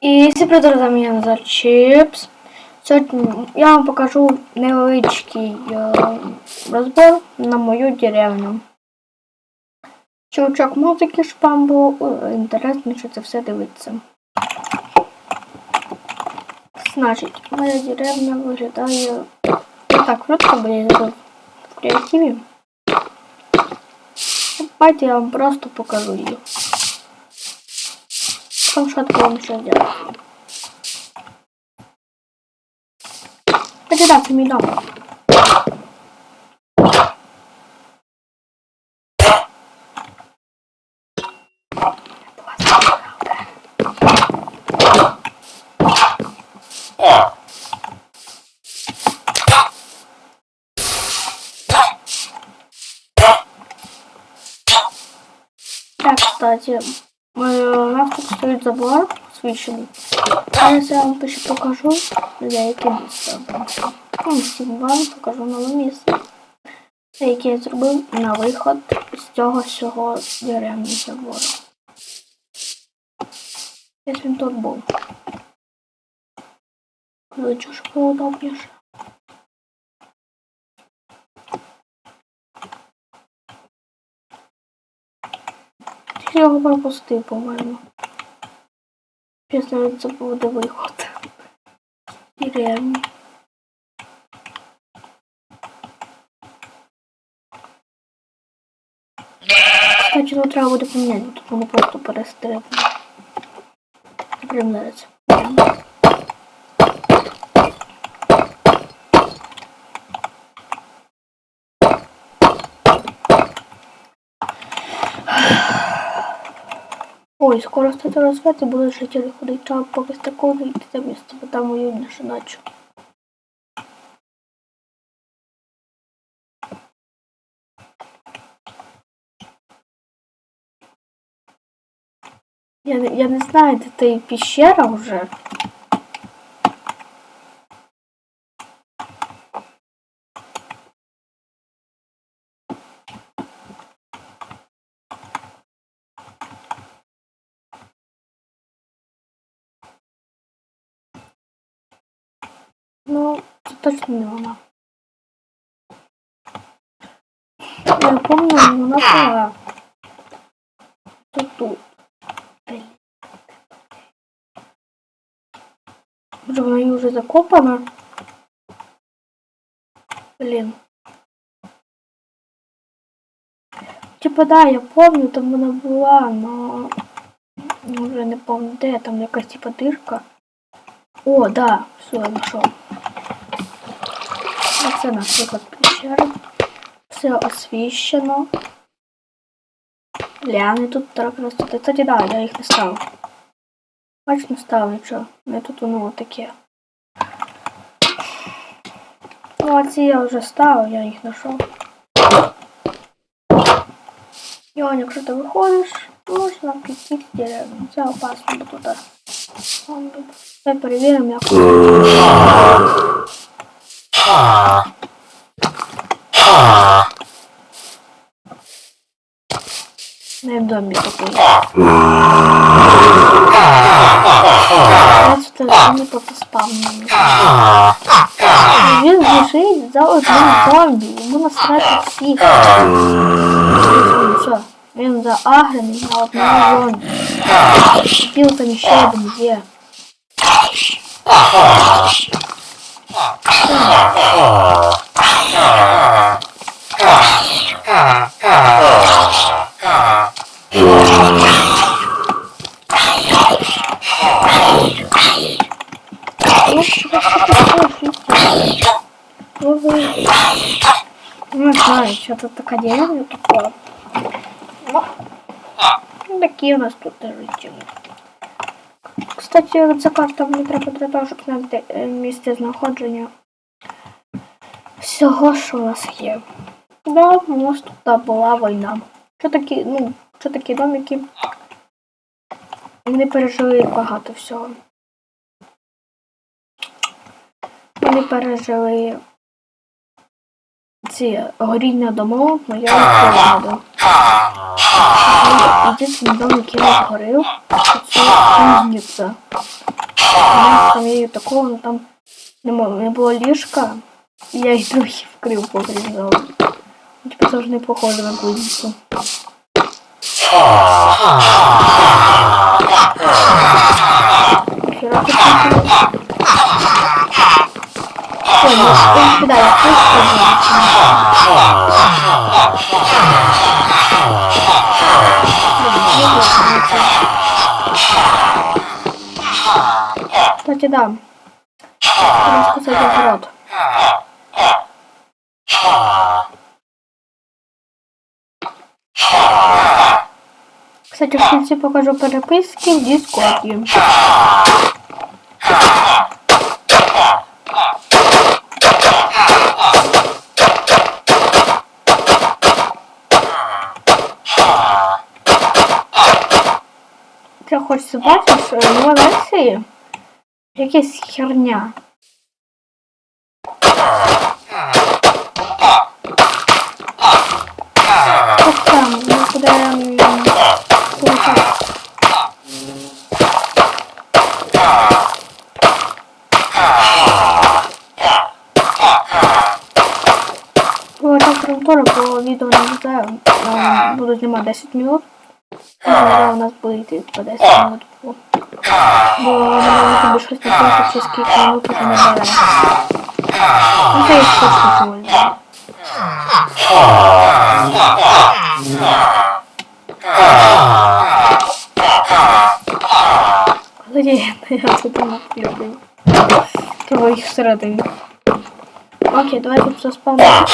І всі за Чіпс. Сьогодні я вам покажу невеличкий е, розбор на мою деревню. Чувачок музики, щоб вам було е, інтересніше це все дивитися. Значить, моя деревня виглядає так круто, бо в креативі. Давайте я вам просто покажу її. Там что такое ничего делать. Кандидат миллион. Так, тут стоїть забор освічений. Зараз я вам ще покажу, для. Ну, всім вам покажу нове місце, яке я зробив на виход з цього всього деревні забору. Ось він тут був. Кличу, щоб було удобніше. Я його пропустив, по-моєму. Сейчас навіть забув, де виход. Деревні. Кстати, ну треба буде поміняти, тут воно просто перестрибне. Прям зараз. Ой, скоро стати розвити, життя не ходить. треба поки з такого йти до місця, бо там уютніше ночі. Я, я не знаю, де та пещера вже. Ну, це точно. Я пам'ятаю, вона була. Тут тут. Блін. Може вона її вже закопана? Блін. Типа да, я помню, там вона була, но вже не помню де, там якась типа дирка. О, да, все, я знайшов. Це наш виход пещери. Все освіщено. Ляни тут так ростуть. Кстати, да, я їх не ставив. Бач, не ставив нічого. Не тут воно таке. Ну, а ці я вже ставив, я їх знайшов. І он, якщо ти виходиш, можна піти в деревню. Це опасно. Тут. Давай перевіримо, як. Домі такий. Я тут не попоспавнений. Він біжить за одним зомбі. Йому насрати всіх. Все. Він заагрений на одному зомбі. Піл там ще один є. Ну, що таке фіфті? Ну, ви... Не знаю, що тут така деревня. Ну, ну, такі у нас тут життя. Кстати, ця карта мені треба щоб знати е, місце знаходження всього, що у нас є. Да, у нас тут була війна. Що такі, ну, що такі домики? Вони пережили багато всього. Вони пережили ці горіння домов, но я їх не згадую. Єдиний дом, який я згорив, це кузниця. Там є такого, ну там не, не було ліжка, і я їх трохи вкрив погрізав. Типа це не похоже на кузницю. Хіра Кстати, да. Надо сказать огород. Кстати, в кінці покажу переписки в Дискорді. Хочеться бачиш, нова версії. Якась херня. Ось там, ми будемо полетати. Так бо відео не знаю, буду знімати 10 минут. Зараз у нас буде йти по 10 минут. Бо бо на тобі щось не просто чи скільки уже не бере. Ну це я точно пользую. Але ні, я тут не люблю. Того їх всередині. Окей, давайте заспавнимо.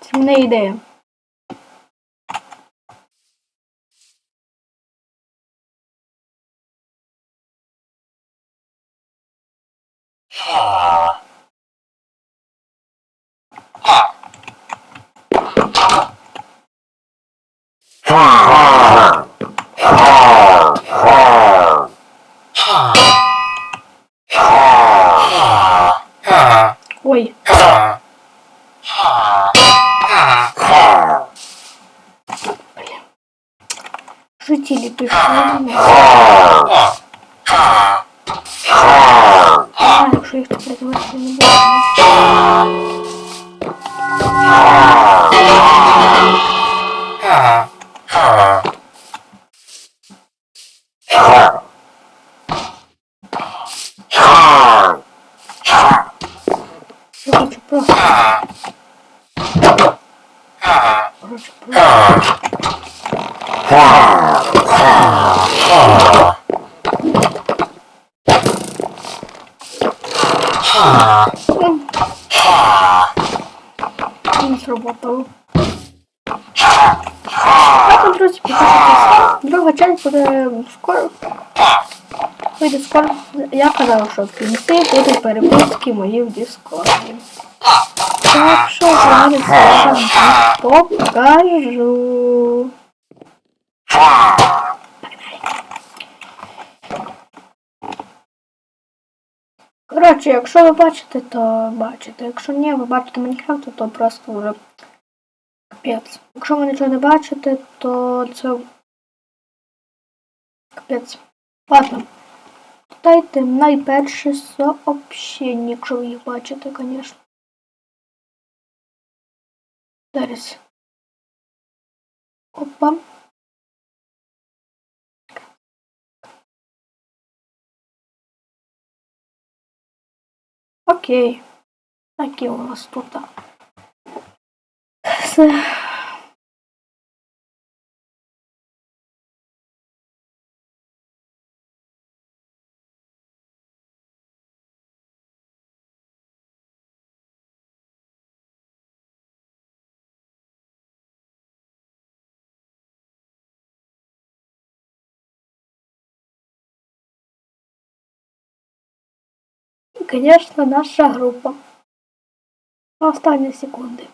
Це в мене ідея. Ой. Блін. Жителі пішли. А, якщо їх тут призивати, не буде. Я хочу просто. Короче, просто. Не сработало. Так, друзі, підписуйтесь. Друга часть буде скоро. Вийде скоро. Я казав, що в кінці будуть переписки мої в Дискорді. Так що зараз я покажу. Коротше, якщо ви бачите, то бачите. Якщо ні, ви бачите Майнкрафт, то просто вже капець. Якщо ви нічого не бачите, то це капець. Ладно. Дайте найперше сообщення, якщо ви їх бачите, звісно. Зараз. Опа. Окей. Такі у нас тут. Все. Звісно, наша група. Останні секунди.